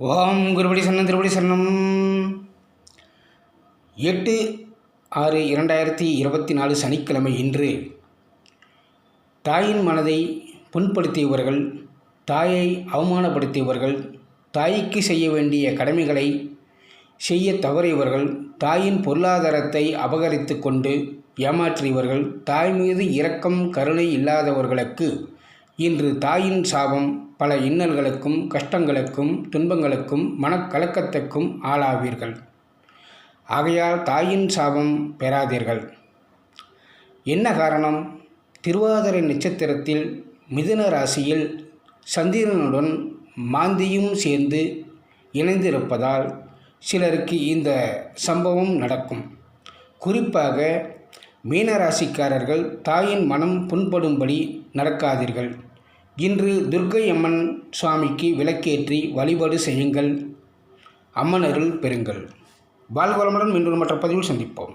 ஓம் குருபடி சரணம் திருபடி சரணம். எட்டு ஆறு இரண்டாயிரத்தி இருபத்தி நாலு சனிக்கிழமை இன்று தாயின் மனதை புண்படுத்தியவர்கள் தாயை அவமானப்படுத்தியவர்கள் தாய்க்கு செய்ய வேண்டிய கடமைகளை செய்ய தவறியவர்கள் தாயின் பொருளாதாரத்தை அபகரித்து கொண்டு ஏமாற்றியவர்கள் தாய் மீது இரக்கம் கருணை இல்லாதவர்களுக்கு இன்று தாயின் சாபம் பல இன்னல்களுக்கும் கஷ்டங்களுக்கும் துன்பங்களுக்கும் மனக்கலக்கத்துக்கும் ஆளாவீர்கள். ஆகையால் தாயின் சாபம் பெறாதீர்கள். என்ன காரணம்? திருவாதிரை நட்சத்திரத்தில் மிதுன ராசியில் சந்திரனுடன் மாந்தியும் சேர்ந்து இணைந்திருப்பதால் சிலருக்கு இந்த சம்பவம் நடக்கும். குறிப்பாக மீனராசிக்காரர்கள் தாயின் மனம் புண்படும்படி நடக்காதீர்கள். இன்று துர்க்கை அம்மன் சுவாமிக்கு விளக்கேற்றி வழிபாடு செய்யுங்கள். அம்மனருள் பெறுங்கள். வாழ்வளமுடன் மீண்டும் மற்ற பதிவில் சந்திப்போம்.